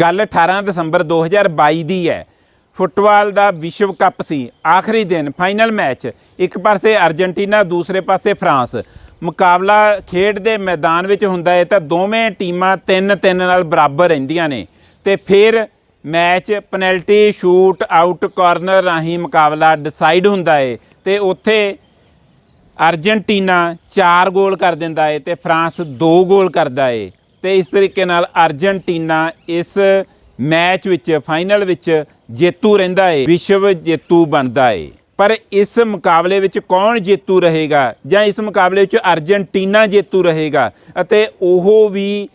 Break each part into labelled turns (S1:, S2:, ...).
S1: ਗੱਲ 18 ਦਸੰਬਰ 2022 ਦੀ ਹੈ। ਫੁੱਟਬਾਲ ਦਾ ਵਿਸ਼ਵ ਕੱਪ ਸੀ। ਆਖਰੀ ਦਿਨ, ਫਾਈਨਲ ਮੈਚ। ਇੱਕ ਪਾਸੇ ਅਰਜਨਟੀਨਾ, ਦੂਸਰੇ ਪਾਸੇ ਫਰਾਂਸ। ਮੁਕਾਬਲਾ ਖੇਡ ਦੇ ਮੈਦਾਨ ਵਿੱਚ ਹੁੰਦਾ ਹੈ ਤਾਂ ਦੋਵੇਂ ਟੀਮਾਂ 3-3 ਨਾਲ ਬਰਾਬਰ ਰਹਿੰਦੀਆਂ ਨੇ। ਤੇ ਫਿਰ match penalty, shoot, out, corner ਰਾਹੀਂ ਮੁਕਾਬਲਾ ਡਿਸਾਈਡ ਹੁੰਦਾ ਹੈ ਤੇ ਉੱਥੇ ਅਰਜਨਟੀਨਾ 4 ਗੋਲ ਕਰ ਦਿੰਦਾ ਹੈ ਤੇ ਫਰਾਂਸ 2 ਗੋਲ ਕਰਦਾ ਹੈ। ਤੇ ਇਸ ਤਰੀਕੇ ਨਾਲ ਅਰਜਨਟੀਨਾ ਇਸ ਮੈਚ ਵਿੱਚ, ਫਾਈਨਲ ਵਿੱਚ ਜੇਤੂ ਰਹਿੰਦਾ ਏ, ਵਿਸ਼ਵ ਜੇਤੂ ਬਣਦਾ ਏ। ਪਰ ਇਸ ਮੁਕਾਬਲੇ ਵਿੱਚ ਕੌਣ ਜੇਤੂ ਰਹੇਗਾ? ਜਾਂ ਇਸ ਮੁਕਾਬਲੇ ਵਿੱਚ ਅਰਜਨਟੀਨਾ ਜੇਤੂ ਰਹੇਗਾ? ਅਤੇ ਉਹ ਵੀ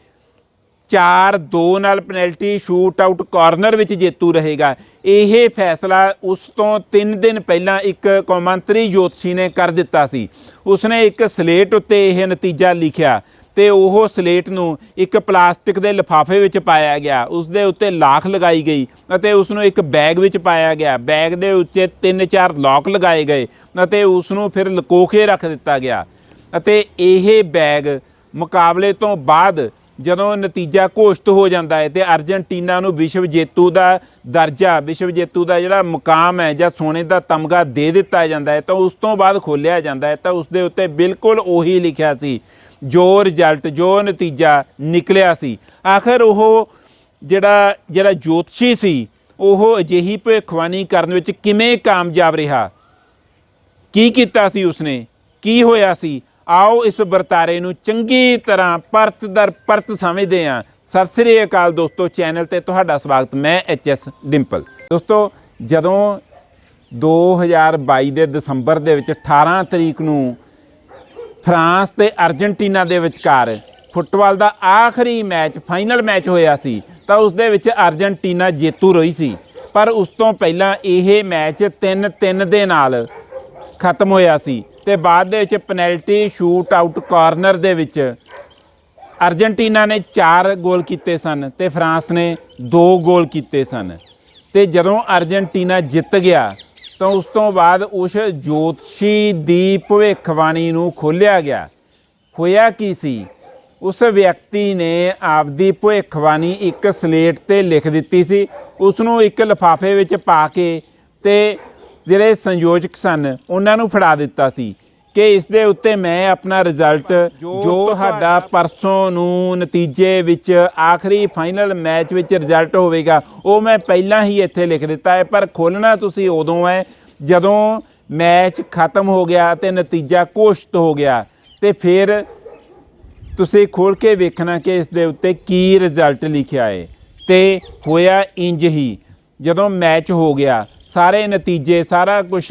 S1: 4-2 ਨਾਲ ਪੈਨਲਟੀ ਸ਼ੂਟ ਆਊਟ ਕਾਰਨਰ ਵਿੱਚ ਜੇਤੂ ਰਹੇਗਾ। ਇਹ ਫੈਸਲਾ ਉਸ ਤੋਂ 3 ਦਿਨ ਪਹਿਲਾਂ ਇੱਕ ਕੌਮਾਂਤਰੀ ਜੋਤਸ਼ੀ ਨੇ ਕਰ ਦਿੱਤਾ ਸੀ। ਉਸਨੇ ਇੱਕ ਸਲੇਟ ਉੱਤੇ ਇਹ ਨਤੀਜਾ ਲਿਖਿਆ। ਤੇ ਉਹ ਸਲੇਟ ਨੂੰ ਇੱਕ ਪਲਾਸਟਿਕ ਦੇ ਲਿਫਾਫੇ ਵਿੱਚ ਪਾਇਆ ਗਿਆ। ਉਸ ਦੇ ਉੱਤੇ ਲਾਖ ਲਗਾਈ ਗਈ ਅਤੇ ਉਸ ਨੂੰ ਇੱਕ ਬੈਗ ਵਿੱਚ ਪਾਇਆ ਗਿਆ। ਬੈਗ ਦੇ ਉੱਤੇ ਤਿੰਨ ਚਾਰ ਲੋਕ ਲਗਾਏ ਗਏ ਅਤੇ ਉਸ ਨੂੰ ਫਿਰ ਲੁਕੋ ਕੇ ਰੱਖ ਦਿੱਤਾ ਗਿਆ। ਅਤੇ ਇਹ ਬੈਗ ਮੁਕਾਬਲੇ ਤੋਂ ਬਾਅਦ ਜਦੋਂ ਨਤੀਜਾ ਘੋਸ਼ਿਤ ਹੋ ਜਾਂਦਾ ਹੈ ਤੇ ਅਰਜنٹੀਨਾ ਨੂੰ ਵਿਸ਼ਵ ਜੇਤੂ ਦਾ ਦਰਜਾ, ਵਿਸ਼ਵ ਜੇਤੂ ਦਾ ਜਿਹੜਾ ਮੁਕਾਮ ਹੈ ਜਾਂ ਸੋਨੇ ਦਾ ਤਮਗਾ ਦੇ ਦਿੱਤਾ ਜਾਂਦਾ ਹੈ ਤਾਂ ਉਸ ਤੋਂ ਬਾਅਦ ਖੋਲਿਆ ਜਾਂਦਾ ਹੈ ਤਾਂ ਉਸ ਦੇ ਉੱਤੇ ਬਿਲਕੁਲ ਉਹੀ ਲਿਖਿਆ ਸੀ ਜੋ ਰਿਜ਼ਲਟ ਜੋ ਨਤੀਜਾ ਨਿਕਲਿਆ ਸੀ। ਆਖਰ ਉਹ ਜਿਹੜਾ ਜਿਹੜਾ ਜੋਤਸ਼ੀ ਸੀ, ਉਹ ਅਜਿਹੀ ਭਵਿੱਖਬਾਣੀ ਕਰਨ ਵਿੱਚ ਕਿਵੇਂ ਕਾਮਯਾਬ ਰਿਹਾ? ਕੀ ਕੀਤਾ ਸੀ ਉਸਨੇ? ਕੀ ਹੋਇਆ ਸੀ? ਆਓ ਇਸ ਵਰਤਾਰੇ ਨੂੰ ਚੰਗੀ ਤਰ੍ਹਾਂ ਪਰਤ ਦਰ, ਪਰਤ ਸਮਝਦੇ ਹਾਂ। ਸਤਿ ਸ੍ਰੀ ਅਕਾਲ ਦੋਸਤੋ, ਚੈਨਲ ਤੇ ਤੁਹਾਡਾ ਸਵਾਗਤ। ਮੈਂ ਐਚ ਐਸ ਡਿੰਪਲ। ਦੋਸਤੋ, ਜਦੋਂ 2022 ਦੇ ਦਸੰਬਰ ਦੇ ਵਿੱਚ 18 ਤਰੀਕ ਨੂੰ ਫਰਾਂਸ ਤੇ ਅਰਜਨਟੀਨਾ ਦੇ ਵਿਚਕਾਰ ਫੁੱਟਬਾਲ ਦਾ ਆਖਰੀ ਮੈਚ, ਫਾਈਨਲ ਮੈਚ ਹੋਇਆ ਸੀ, ਤਾਂ ਉਸ ਦੇ ਵਿੱਚ ਅਰਜਨਟੀਨਾ ਜੇਤੂ ਰਹੀ ਸੀ। ਪਰ ਉਸ ਤੋਂ ਪਹਿਲਾਂ ਇਹ ਮੈਚ 3-3 ਦੇ ਨਾਲ ਖਤਮ ਹੋਇਆ ਸੀ ਤੇ ਬਾਅਦ ਦੇ ਵਿੱਚ ਪੈਨਲਟੀ ਸ਼ੂਟ ਆਊਟ ਕਾਰਨਰ ਦੇ ਵਿੱਚ ਅਰਜਨਟੀਨਾ ਨੇ 4 ਗੋਲ ਕੀਤੇ ਸਨ ਤੇ ਫਰਾਂਸ ਨੇ 2 ਗੋਲ ਕੀਤੇ ਸਨ। ਤੇ ਜਦੋਂ ਅਰਜਨਟੀਨਾ ਜਿੱਤ ਗਿਆ ਤਾਂ ਉਸ ਤੋਂ ਬਾਅਦ ਉਸ ਜੋਤਸ਼ੀ ਦੀ ਭਵਿੱਖਬਾਣੀ ਨੂੰ ਖੋਲ੍ਹਿਆ ਗਿਆ। ਹੋਇਆ ਕੀ ਸੀ? ਉਸ ਵਿਅਕਤੀ ਨੇ ਆਪਦੀ ਭਵਿੱਖਬਾਣੀ ਇੱਕ ਸਲੇਟ ਤੇ ਲਿਖ ਦਿੱਤੀ ਸੀ। ਉਸ ਨੂੰ ਇੱਕ ਲਿਫਾਫੇ ਵਿੱਚ ਪਾ ਕੇ ਤੇ ਜਿਹੜੇ ਸੰਯੋਜਕ ਸਨ, ਉਹਨਾਂ ਨੂੰ ਫੜਾ ਦਿੱਤਾ ਸੀ। ਕਿ ਇਸ ਦੇ ਉੱਤੇ ਮੈਂ ਆਪਣਾ ਰਿਜ਼ਲਟ ਜੋ ਤੁਹਾਡਾ ਪਰਸੋਂ ਨੂੰ ਨਤੀਜੇ ਵਿੱਚ ਆਖਰੀ ਫਾਈਨਲ ਮੈਚ ਵਿੱਚ ਰਿਜ਼ਲਟ ਹੋਵੇਗਾ ਉਹ ਮੈਂ ਪਹਿਲਾਂ ਹੀ ਇੱਥੇ ਲਿਖ ਦਿੱਤਾ ਹੈ ਪਰ ਖੋਲਣਾ ਤੁਸੀਂ ਉਦੋਂ ਹੈ ਜਦੋਂ ਮੈਚ ਖਤਮ ਹੋ ਗਿਆ ਤੇ ਨਤੀਜਾ ਘੋਸ਼ਿਤ ਹੋ ਗਿਆ। ਤੇ ਫਿਰ ਤੁਸੀਂ ਖੋਲ ਕੇ ਵੇਖਣਾ ਕਿ ਇਸ ਦੇ ਉੱਤੇ ਕੀ ਰਿਜ਼ਲਟ ਲਿਖਿਆ ਹੈ। ਤੇ ਹੋਇਆ ਇੰਜ ਹੀ ਜਦੋਂ ਮੈਚ ਹੋ ਗਿਆ ਸਾਰੇ ਨਤੀਜੇ, ਸਾਰਾ ਕੁਝ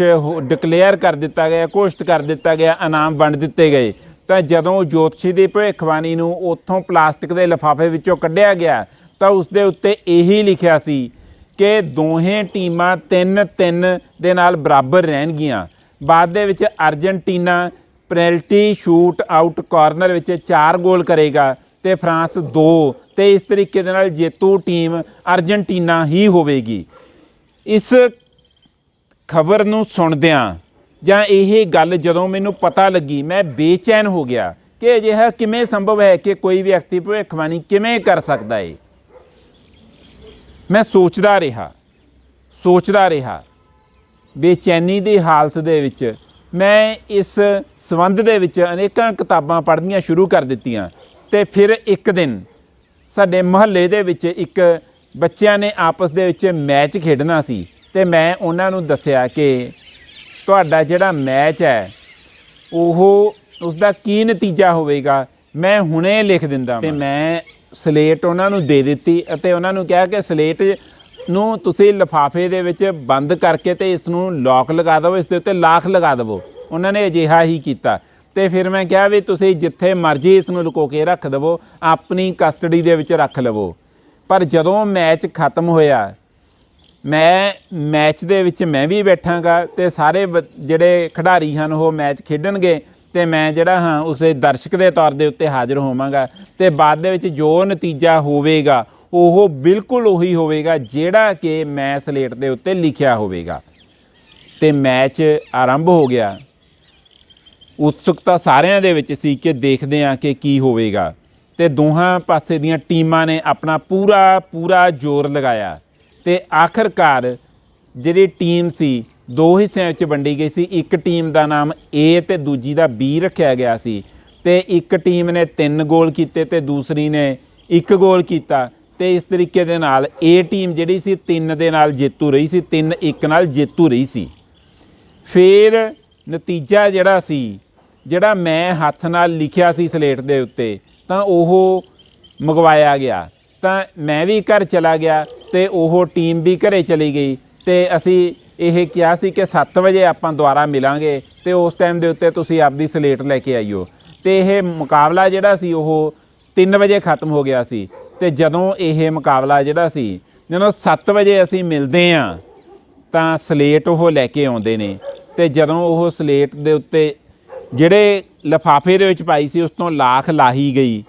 S1: ਡਿਕਲੇਅਰ ਕਰ ਦਿੱਤਾ ਗਿਆ, ਘੋਸ਼ਿਤ ਕਰ ਦਿੱਤਾ ਗਿਆ, ਇਨਾਮ ਵੰਡ ਦਿੱਤੇ ਗਏ। ਤਾਂ ਜਦੋਂ ਜੋਤਸ਼ੀ ਦੀ ਭਵਿੱਖਬਾਣੀ ਨੂੰ ਉੱਥੋਂ ਪਲਾਸਟਿਕ ਦੇ ਲਿਫਾਫੇ ਵਿੱਚੋਂ ਕੱਢਿਆ ਗਿਆ, ਤਾਂ ਉਸ ਦੇ ਉੱਤੇ ਇਹੀ ਲਿਖਿਆ ਸੀ ਕਿ ਦੋਹੇ ਟੀਮਾਂ 3-3 ਦੇ ਨਾਲ ਬਰਾਬਰ ਰਹਿਣਗੀਆਂ। ਬਾਅਦ ਦੇ ਵਿੱਚ Argentina penalty shoot out corner ਵਿੱਚ 4 ਗੋਲ ਕਰੇਗਾ ਤੇ ਫਰਾਂਸ 2 ਤੇ ਇਸ ਤਰੀਕੇ ਦੇ ਨਾਲ ਜੇਤੂ ਟੀਮ ਅਰਜਨਟੀਨਾ ਹੀ ਹੋਵੇਗੀ। ਇਸ ਖਬਰ ਨੂੰ ਸੁਣਦਿਆਂ ਜਾਂ ਇਹ ਗੱਲ ਜਦੋਂ ਮੈਨੂੰ ਪਤਾ ਲੱਗੀ, ਮੈਂ ਬੇਚੈਨ ਹੋ ਗਿਆ ਕਿ ਅਜਿਹਾ ਕਿਵੇਂ ਸੰਭਵ ਹੈ ਕਿ ਕੋਈ ਵਿਅਕਤੀ ਭਵਿੱਖਬਾਣੀ ਕਿਵੇਂ ਕਰ ਸਕਦਾ ਏ। ਮੈਂ ਸੋਚਦਾ ਰਿਹਾ ਸੋਚਦਾ ਰਿਹਾ, ਬੇਚੈਨੀ ਦੀ ਹਾਲਤ ਦੇ ਵਿੱਚ ਮੈਂ ਇਸ ਸੰਬੰਧ ਦੇ ਵਿੱਚ ਅਨੇਕਾਂ ਕਿਤਾਬਾਂ ਪੜ੍ਹਨੀਆਂ ਸ਼ੁਰੂ ਕਰ ਦਿੱਤੀਆਂ ਤੇ ਫਿਰ ਇੱਕ ਦਿਨ ਸਾਡੇ ਮੁਹੱਲੇ ਦੇ ਵਿੱਚ ਇੱਕ ਬੱਚਿਆਂ ਨੇ ਆਪਸ ਦੇ ਵਿੱਚ ਮੈਚ ਖੇਡਣਾ ਸੀ। ਤੇ ਮੈਂ ਉਹਨਾਂ ਨੂੰ ਦੱਸਿਆ ਕਿ ਤੁਹਾਡਾ ਜਿਹੜਾ ਮੈਚ ਹੈ ਉਹ ਉਸ ਦਾ ਕੀ ਨਤੀਜਾ ਹੋਵੇਗਾ ਮੈਂ ਹੁਣੇ ਲਿਖ ਦਿੰਦਾ ਤੇ ਮੈਂ ਸਲੇਟ ਉਹਨਾਂ ਨੂੰ ਦੇ ਦਿੱਤੀ ਅਤੇ ਉਹਨਾਂ ਨੂੰ ਕਿਹਾ ਕਿ ਸਲੇਟ ਨੂੰ ਤੁਸੀਂ ਲਿਫਾਫੇ ਦੇ ਵਿੱਚ ਬੰਦ ਕਰਕੇ ਤੇ ਇਸ ਨੂੰ ਲੌਕ ਲਗਾ ਦਿਓ ਇਸ ਦੇ ਉੱਤੇ ਲਾਖ ਲਗਾ ਦਿਵੋ। ਉਹਨਾਂ ਨੇ ਅਜਿਹਾ ਹੀ ਕੀਤਾ। ਤੇ ਫਿਰ ਮੈਂ ਕਿਹਾ ਵੀ ਤੁਸੀਂ ਜਿੱਥੇ ਮਰਜ਼ੀ ਇਸ ਨੂੰ ਲੁਕੋ ਕੇ ਰੱਖ ਦਿਵੋ ਆਪਣੀ ਕਸਟਡੀ ਦੇ ਵਿੱਚ ਰੱਖ ਲਵੋ। ਪਰ ਜਦੋਂ ਮੈਚ ਖਤਮ ਹੋਇਆ ਮੈਂ ਮੈਚ ਦੇ ਵਿੱਚ ਮੈਂ ਵੀ ਬੈਠਾਂਗਾ ਤੇ ਸਾਰੇ ਬ- ਜਿਹੜੇ ਖਿਡਾਰੀ ਹਨ ਉਹ ਮੈਚ ਖੇਡਣਗੇ ਤੇ ਮੈਂ ਜਿਹੜਾ ਹਾਂ ਉਸੇ ਦਰਸ਼ਕ ਦੇ ਤੌਰ ਦੇ ਉੱਤੇ ਹਾਜ਼ਰ ਹੋਵਾਂਗਾ ਤੇ ਬਾਅਦ ਦੇ ਵਿੱਚ ਜੋ ਨਤੀਜਾ ਹੋਵੇਗਾ, ਉਹ ਬਿਲਕੁਲ ਉਹੀ ਹੋਵੇਗਾ ਜਿਹੜਾ ਕਿ ਮੈਂ ਸਲੇਟ ਦੇ ਉੱਤੇ ਲਿਖਿਆ ਹੋਵੇਗਾ। ਤੇ ਮੈਚ ਆਰੰਭ ਹੋ ਗਿਆ। ਉਤਸੁਕਤਾ ਸਾਰਿਆਂ ਦੇ ਵਿੱਚ ਸੀ ਕਿ ਦੇਖਦੇ ਹਾਂ ਕਿ ਕੀ ਹੋਵੇਗਾ। ਤੇ ਦੋਹਾਂ ਪਾਸੇ ਦੀਆਂ ਟੀਮਾਂ ਨੇ ਆਪਣਾ ਪੂਰਾ ਪੂਰਾ ਜ਼ੋਰ ਲਗਾਇਆ। ਤੇ ਆਖਰਕਾਰ ਜਿਹੜੀ ਟੀਮ ਸੀ, ਦੋ ਹਿੱਸਿਆਂ ਵਿੱਚ ਵੰਡੀ ਗਈ ਸੀ। ਇੱਕ ਟੀਮ ਦਾ ਨਾਮ A ਤੇ ਦੂਜੀ ਦਾ B ਰੱਖਿਆ ਗਿਆ ਸੀ ਤੇ ਇੱਕ ਟੀਮ ਨੇ 3 ਗੋਲ ਕੀਤੇ ਤੇ ਦੂਸਰੀ ਨੇ ਇੱਕ ਗੋਲ ਕੀਤਾ ਤੇ ਇਸ ਤਰੀਕੇ ਦੇ ਨਾਲ A ਟੀਮ ਜਿਹੜੀ ਸੀ 3 ਦੇ ਨਾਲ ਜੇਤੂ ਰਹੀ ਸੀ 3 1 ਨਾਲ ਜੇਤੂ ਰਹੀ ਸੀ। ਫਿਰ ਨਤੀਜਾ ਜਿਹੜਾ ਸੀ, ਜਿਹੜਾ ਮੈਂ ਹੱਥ ਨਾਲ ਲਿਖਿਆ ਸੀ ਸਲੇਟ ਦੇ ਉੱਤੇ, ਤਾਂ ਉਹ ਮੰਗਵਾਇਆ ਗਿਆ। ਤਾਂ ਮੈਂ ਵੀ ਘਰ ਚਲਾ ਗਿਆ ਤੇ ਉਹ ਟੀਮ ਵੀ ਘਰੇ ਚਲੀ ਗਈ ਤੇ ਅਸੀਂ ਇਹ ਕਿਹਾ ਸੀ ਕਿ 7 ਵਜੇ ਆਪਾਂ ਦੁਬਾਰਾ ਮਿਲਾਂਗੇ ਤੇ ਉਸ ਟਾਈਮ ਦੇ ਉੱਤੇ ਤੁਸੀਂ ਆਪਦੀ ਸਲੇਟ ਲੈ ਕੇ ਆਈਓ। ਤੇ ਇਹ ਮੁਕਾਬਲਾ ਜਿਹੜਾ ਸੀ, ਉਹ 3 ਵਜੇ ਖਤਮ ਹੋ ਗਿਆ ਸੀ। ਤੇ ਜਦੋਂ ਇਹ ਮੁਕਾਬਲਾ ਜਿਹੜਾ ਸੀ, ਜਦੋਂ 7 ਵਜੇ ਅਸੀਂ ਮਿਲਦੇ ਆਂ ਤਾਂ ਸਲੇਟ ਉਹ ਲੈ ਕੇ ਆਉਂਦੇ ਨੇ। ਤੇ ਜਦੋਂ ਉਹ ਸਲੇਟ ਦੇ ਉੱਤੇ ਜਿਹੜੇ ਲਫਾਫੇ ਦੇ ਵਿੱਚ ਪਾਈ ਸੀ, ਉਸ ਤੋਂ ਲਾਖ ਲਾਹੀ ਗਈ।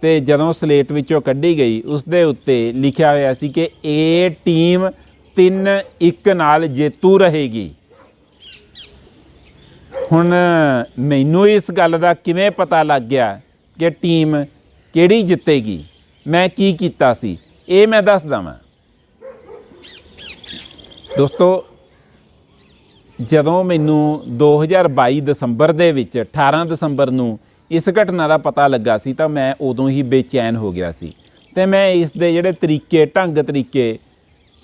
S1: ਤੇ ਜਦੋਂ ਸਲੇਟ ਵਿੱਚੋਂ ਕੱਢੀ ਗਈ ਉਸ ਦੇ ਉੱਤੇ ਲਿਖਿਆ ਹੋਇਆ ਸੀ ਕਿ ਇਹ ਟੀਮ 3-1 ਨਾਲ ਜੇਤੂ ਰਹੇਗੀ। ਹੁਣ ਮੈਨੂੰ ਇਸ ਗੱਲ ਦਾ ਕਿਵੇਂ ਪਤਾ ਲੱਗ ਗਿਆ ਕਿ ਟੀਮ ਕਿਹੜੀ ਜਿੱਤੇਗੀ? ਮੈਂ ਕੀ ਕੀਤਾ ਸੀ? ਇਹ ਮੈਂ ਦੱਸਦਾ ਵਾਂ। ਦੋਸਤੋ, ਜਦੋਂ ਮੈਨੂੰ 2022 ਦਸੰਬਰ ਦੇ ਵਿੱਚ 18 ਦਸੰਬਰ ਨੂੰ ਇਸ ਘਟਨਾ ਦਾ ਪਤਾ ਲੱਗਾ ਸੀ ਤਾਂ ਮੈਂ ਉਦੋਂ ਹੀ ਬੇਚੈਨ ਹੋ ਗਿਆ ਸੀ ਤੇ ਮੈਂ ਇਸ ਦੇ ਜਿਹੜੇ ਤਰੀਕੇ, ਢੰਗ ਤਰੀਕੇ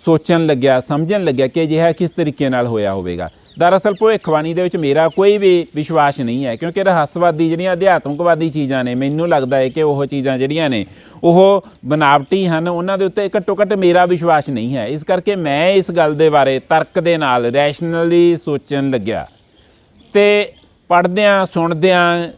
S1: ਸੋਚਣ ਲੱਗਿਆ, ਸਮਝਣ ਲੱਗਿਆ ਕਿ ਅਜਿਹਾ ਕਿਸ ਤਰੀਕੇ ਨਾਲ ਹੋਇਆ ਹੋਵੇਗਾ। ਦਰਅਸਲ ਭਵਿੱਖਬਾਣੀ ਦੇ ਵਿੱਚ ਮੇਰਾ ਕੋਈ ਵੀ ਵਿਸ਼ਵਾਸ ਨਹੀਂ ਹੈ, ਕਿਉਂਕਿ ਰਹੱਸਵਾਦੀ ਜਿਹੜੀਆਂ ਅਧਿਆਤਮਕਵਾਦੀ ਚੀਜ਼ਾਂ ਨੇ, ਮੈਨੂੰ ਲੱਗਦਾ ਹੈ ਕਿ ਉਹ ਚੀਜ਼ਾਂ ਜਿਹੜੀਆਂ ਨੇ, ਉਹ ਬਨਾਵਟੀ ਹਨ, ਉਹਨਾਂ ਦੇ ਉੱਤੇ ਘੱਟੋ ਘੱਟ ਮੇਰਾ ਵਿਸ਼ਵਾਸ ਨਹੀਂ ਹੈ। ਇਸ ਕਰਕੇ ਮੈਂ ਇਸ ਗੱਲ ਦੇ ਬਾਰੇ ਤਰਕ ਦੇ ਨਾਲ ਰੈਸ਼ਨਲੀ ਸੋਚਣ ਲੱਗਿਆ। ਤੇ ਪੜ੍ਹਦਿਆਂ, ਸੁਣਦਿਆਂ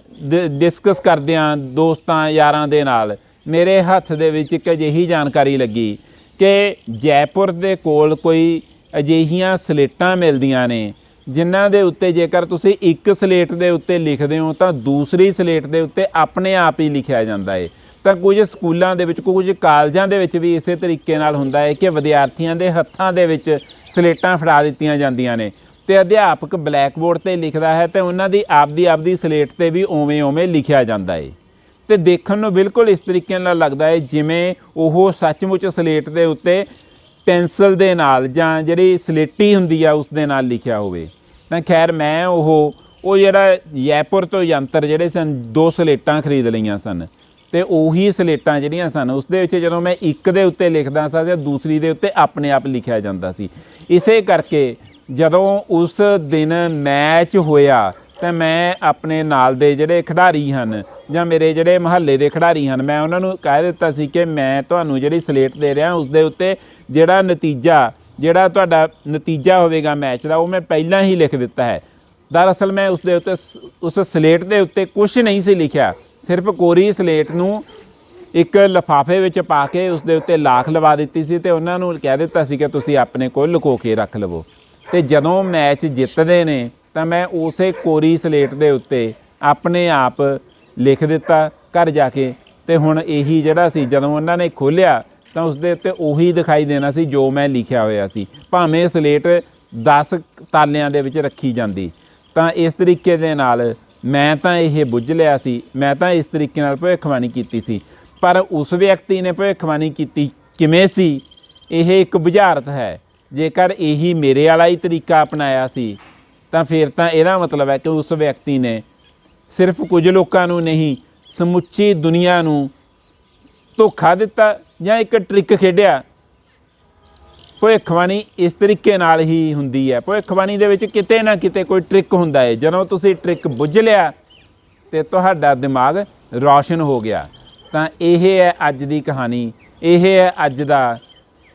S1: ਡਿਸਕਸ ਕਰਦਿਆਂ ਦੋਸਤਾਂ ਯਾਰਾਂ ਦੇ ਨਾਲ। ਮੇਰੇ ਹੱਥ ਦੇ ਵਿੱਚ ਇੱਕ ਅਜਿਹੀ ਜਾਣਕਾਰੀ ਲੱਗੀ ਕਿ ਜੈਪੁਰ ਦੇ ਕੋਲ ਕੋਈ ਅਜਿਹੀਆਂ ਸਲੇਟਾਂ ਮਿਲਦੀਆਂ ਨੇ, ਜਿਨ੍ਹਾਂ ਦੇ ਉੱਤੇ ਜੇਕਰ ਤੁਸੀਂ ਇੱਕ ਸਲੇਟ ਦੇ ਉੱਤੇ ਲਿਖਦੇ ਹੋ ਤਾਂ ਦੂਸਰੀ ਸਲੇਟ ਦੇ ਉੱਤੇ ਆਪਣੇ ਆਪ ਹੀ ਲਿਖਿਆ ਜਾਂਦਾ ਹੈ ਤਾਂ ਕੁਝ ਸਕੂਲਾਂ ਦੇ ਵਿੱਚ, ਕੁਝ ਕਾਲਜਾਂ ਦੇ ਵਿੱਚ ਵੀ ਇਸੇ ਤਰੀਕੇ ਨਾਲ ਹੁੰਦਾ ਹੈ ਕਿ ਵਿਦਿਆਰਥੀਆਂ ਦੇ ਹੱਥਾਂ ਦੇ ਵਿੱਚ ਸਲੇਟਾਂ ਫੜਾ ਦਿੱਤੀਆਂ ਜਾਂਦੀਆਂ ਨੇ। ਤੇ ਅਧਿਆਪਕ ਬਲੈਕਬੋਰਡ ਤੇ ਲਿਖਦਾ ਹੈ ਤੇ ਉਹਨਾਂ ਦੀ ਆਪਦੀ ਆਪਦੀ ਸਲੇਟ ਤੇ ਵੀ ਓਵੇਂ ਓਵੇਂ ਲਿਖਿਆ ਜਾਂਦਾ ਏ। ਤੇ ਦੇਖਣ ਨੂੰ ਬਿਲਕੁਲ ਇਸ ਤਰੀਕੇ ਨਾਲ ਲੱਗਦਾ ਹੈ ਜਿਵੇਂ ਉਹ ਸੱਚਮੁੱਚ ਸਲੇਟ ਦੇ ਉੱਤੇ ਪੈਨਸਲ ਦੇ ਨਾਲ ਜਾਂ ਜਿਹੜੀ ਸਲੇਟੀ ਹੁੰਦੀ ਆ ਉਸ ਦੇ ਨਾਲ ਲਿਖਿਆ ਹੋਵੇ। ਤਾਂ ਖੈਰ ਮੈਂ ਉਹ ਉਹ ਜਿਹੜਾ ਜੈਪੁਰ ਤੋਂ ਯੰਤਰ ਜਿਹੜੇ ਸਨ, ਦੋ ਸਲੇਟਾਂ ਖਰੀਦ ਲਈਆਂ ਸਨ ਤੇ ਉਹੀ ਸਲੇਟਾਂ ਜਿਹੜੀਆਂ ਸਨ, ਉਸ ਦੇ ਵਿੱਚ ਜਦੋਂ ਮੈਂ ਇੱਕ ਦੇ ਉੱਤੇ ਲਿਖਦਾ ਸਾਂ ਤੇ ਦੂਸਰੀ ਦੇ ਉੱਤੇ ਆਪਣੇ ਆਪ ਲਿਖਿਆ ਜਾਂਦਾ ਸੀ। ਇਸੇ ਕਰਕੇ ਜਦੋਂ ਉਸ ਦਿਨ ਮੈਚ ਹੋਇਆ, ਤਾਂ ਮੈਂ ਆਪਣੇ ਨਾਲ ਦੇ ਜਿਹੜੇ ਖਿਡਾਰੀ ਹਨ ਜਾਂ ਮੇਰੇ ਜਿਹੜੇ ਮਹੱਲੇ ਦੇ ਖਿਡਾਰੀ ਹਨ, ਮੈਂ ਉਹਨਾਂ ਨੂੰ ਕਹਿ ਦਿੱਤਾ ਸੀ ਕਿ ਮੈਂ ਤੁਹਾਨੂੰ ਜਿਹੜੀ ਸਲੇਟ ਦੇ ਰਿਹਾ, ਉਸ ਦੇ ਉੱਤੇ ਜਿਹੜਾ ਨਤੀਜਾ, ਜਿਹੜਾ ਤੁਹਾਡਾ ਨਤੀਜਾ ਹੋਵੇਗਾ ਮੈਚ ਦਾ, ਉਹ ਮੈਂ ਪਹਿਲਾਂ ਹੀ ਲਿਖ ਦਿੱਤਾ ਹੈ। ਦਰਅਸਲ ਮੈਂ ਉਸ ਦੇ ਉੱਤੇ ਸ- ਉਸ ਸਲੇਟ ਦੇ ਉੱਤੇ ਕੁਝ ਨਹੀਂ ਸੀ ਲਿਖਿਆ, ਸਿਰਫ ਕੋਰੀ ਸਲੇਟ ਨੂੰ ਇੱਕ ਲਫਾਫੇ ਵਿੱਚ ਪਾ ਕੇ ਉਸ ਦੇ ਉੱਤੇ ਲਾਖ ਲਵਾ ਦਿੱਤੀ ਸੀ ਤੇ ਉਹਨਾਂ ਨੂੰ ਕਹਿ ਦਿੱਤਾ ਸੀ ਕਿ ਤੁਸੀਂ ਆਪਣੇ ਕੋਲ ਲੁਕੋ ਕੇ ਰੱਖ ਲਵੋ। ਤੇ ਜਦੋਂ ਮੈਚ ਜਿੱਤਦੇ ਨੇ, ਤਾਂ ਮੈਂ ਉਸੇ ਕੋਰੀ ਸਲੇਟ ਦੇ ਉੱਤੇ ਆਪਣੇ ਆਪ ਲਿਖ ਦਿੱਤਾ ਘਰ ਜਾ ਕੇ। ਤੇ ਹੁਣ ਇਹੀ ਜਿਹੜਾ ਸੀ, ਜਦੋਂ ਉਹਨਾਂ ਨੇ ਖੋਲ੍ਹਿਆ, ਤਾਂ ਉਸ ਦੇ ਉੱਤੇ ਉਹੀ ਦਿਖਾਈ ਦੇਣਾ ਸੀ ਜੋ ਮੈਂ ਲਿਖਿਆ ਹੋਇਆ ਸੀ। ਭਾਵੇਂ ਸਲੇਟ 10 ਤਾਲਿਆਂ ਦੇ ਵਿੱਚ ਰੱਖੀ ਜਾਂਦੀ। ਤਾਂ ਇਸ ਤਰੀਕੇ ਦੇ ਨਾਲ ਮੈਂ ਤਾਂ ਇਹ ਬੁੱਝ ਲਿਆ ਸੀ। ਮੈਂ ਤਾਂ ਇਸ ਤਰੀਕੇ ਨਾਲ ਭਵਿੱਖਬਾਣੀ ਕੀਤੀ ਸੀ। ਪਰ ਉਸ ਵਿਅਕਤੀ ਨੇ ਭਵਿੱਖਬਾਣੀ ਕੀਤੀ ਕਿਵੇਂ ਸੀ? ਇਹ ਇੱਕ ਬੁਝਾਰਤ ਹੈ। ਜੇਕਰ ਇਹੀ ਮੇਰੇ ਵਾਲਾ ਹੀ ਤਰੀਕਾ ਅਪਣਾਇਆ ਸੀ, ਤਾਂ ਫਿਰ ਤਾਂ ਇਹਦਾ ਮਤਲਬ ਹੈ ਕਿ ਉਸ ਵਿਅਕਤੀ ਨੇ ਸਿਰਫ ਕੁਝ ਲੋਕਾਂ ਨੂੰ ਨਹੀਂ, ਸਮੁੱਚੀ ਦੁਨੀਆ ਨੂੰ ਧੋਖਾ ਦਿੱਤਾ ਜਾਂ ਇੱਕ ਟ੍ਰਿਕ ਖੇਡਿਆ। ਭਵਿੱਖਬਾਣੀ ਇਸ ਤਰੀਕੇ ਨਾਲ ਹੀ ਹੁੰਦੀ ਹੈ। ਭਵਿੱਖਬਾਣੀ ਦੇ ਵਿੱਚ ਕਿਤੇ ਨਾ ਕਿਤੇ ਕੋਈ ਟ੍ਰਿਕ ਹੁੰਦਾ ਹੈ। ਜਦੋਂ ਤੁਸੀਂ ਟ੍ਰਿਕ ਬੁੱਝ ਲਿਆ ਤੇ ਤੁਹਾਡਾ ਦਿਮਾਗ ਰੌਸ਼ਨ ਹੋ ਗਿਆ। ਤਾਂ ਇਹ ਹੈ ਅੱਜ ਦੀ ਕਹਾਣੀ, ਇਹ ਹੈ ਅੱਜ ਦਾ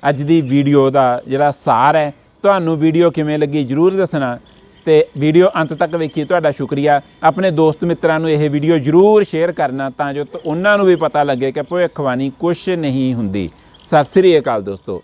S1: ਅੱਜ ਦੀ ਵੀਡੀਓ ਦਾ ਜਿਹੜਾ ਸਾਰ ਹੈ, ਤੁਹਾਨੂੰ ਵੀਡੀਓ ਕਿਵੇਂ ਲੱਗੀ ਜਰੂਰ ਦੱਸਣਾ। ਤੇ ਵੀਡੀਓ ਅੰਤ ਤੱਕ ਵੇਖੀ ਤੁਹਾਡਾ ਸ਼ੁਕਰੀਆ। ਆਪਣੇ ਦੋਸਤ ਮਿੱਤਰਾਂ ਨੂੰ ਇਹ ਵੀਡੀਓ ਜਰੂਰ ਸ਼ੇਅਰ ਕਰਨਾ ਤਾਂ ਜੋ ਉਹਨਾਂ ਨੂੰ ਵੀ ਪਤਾ ਲੱਗੇ ਕਿ ਭਵਿੱਖਬਾਣੀ ਕੁਝ ਨਹੀਂ ਹੁੰਦੀ। ਸਤਿ ਸ੍ਰੀ ਅਕਾਲ ਦੋਸਤੋ।